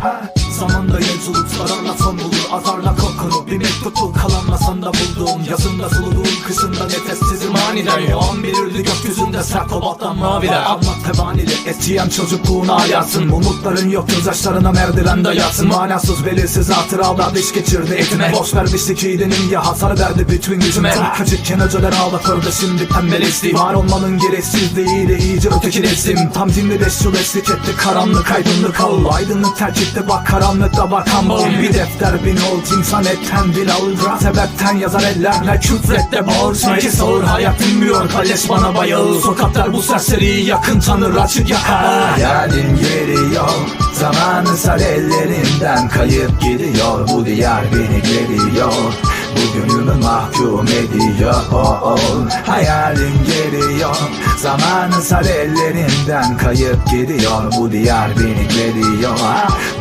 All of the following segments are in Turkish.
ha? Zamanda yolculuklar arla son bulur Azarla kokunu bir mektup kalanla sanda bulduğum Yazında sululuğum kışında nefessizim aniden Yoğan belirdi gökyüzünde serkobattan maviler. Anlat tevanili etiyen çocukluğuna ayarsın Umutların yok gözyaşlarına merdiven dayarsın Manasız belirsiz hatıralar diş geçirdi etime. Boş vermiştik iyiliğinin ya hasar verdi bütün gücüme Çocukken önceden ağlatırdı şimdi pembeleşti Var olmanın gereksizliğiyle iyice ötekileştim Tam dinli beş yıl eşlik etti karanlık aydınlık al Aydınlık terk etti bak karanlıkta bakan bal Bir defter bin ol insan etten bil al. Sebepten yazar ellerle küfret de bağır Sanki sağır hayat dinmiyor kalleş bana bayıl. Sokaklar bu serseriyi yakın tanır açık yakar Hayalin geliyor Zamanı sar ellerinden. Kayıp gidiyor Bu diyar beni geliyor Bugünümü mahkum ediyor. Oh, oh. Hayalin geliyor Zamanı sar ellerinden kayıp gidiyor. Bu diyar beni geliyor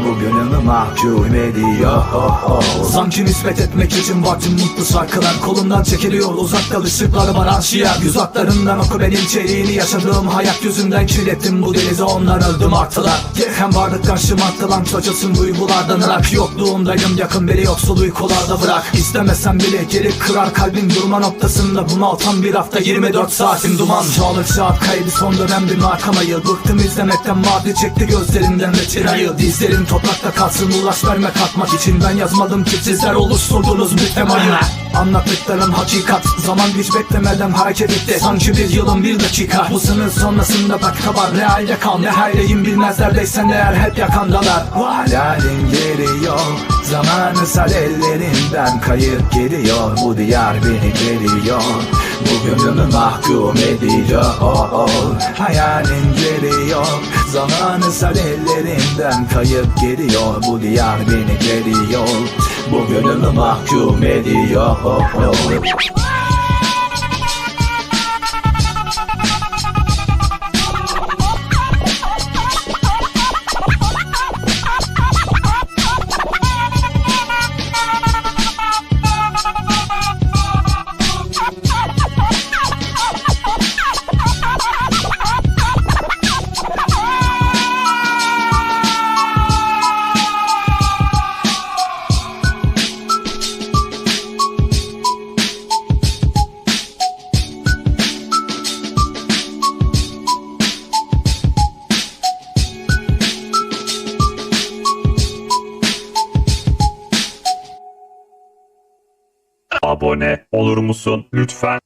Bugünümü mahkum ediyor. Oh, oh. Sanki nispet etmek için vaktim mutlu şarkılar Kolumdan çekiliyor. Uzakta ışıkları var anşiyer Uzaklarından oku benim içeriğini. Yaşadığım hayat yüzünden kirlettim bu denize onlar öldüm artılar. Hem varlıktan şımartılan çocuğsun duygulardan ırak. Yokluğumdayım yakın beri yoksul uykularda bırak. İstemesem bile gelip kırar kalbim durma noktasında Bunaltan bir hafta 24 saatim duman. Çağlık saat kaydı son dönem bir markama yıl Bıktım izlemekten mavi çekti gözlerinden ve tirayı. Dizlerin toprakta kalsın ulaş verme katmak için. Ben yazmadım ki sizler oluşturdunuz bir temayı Anlattıkların hakikat Zaman hiç beklemeden hareket etti. Sanki bir yılın bir dakika. Bu sınır sonrasında dakika var Realde kal ne hayreyim bilmezlerdeysen eğer hep yakandalar. Vay! Hayalin geliyor Zamanı sal ellerinden kayıp gidiyor Bu diyar beni geliyor Bugünümü mahkum ediyor oh, geliyor. Zamanı sal ellerinden kayıp gidiyor Bu diyar beni geliyor Bugünümü mahkum ediyor oh, oh. Abone olur musun lütfen?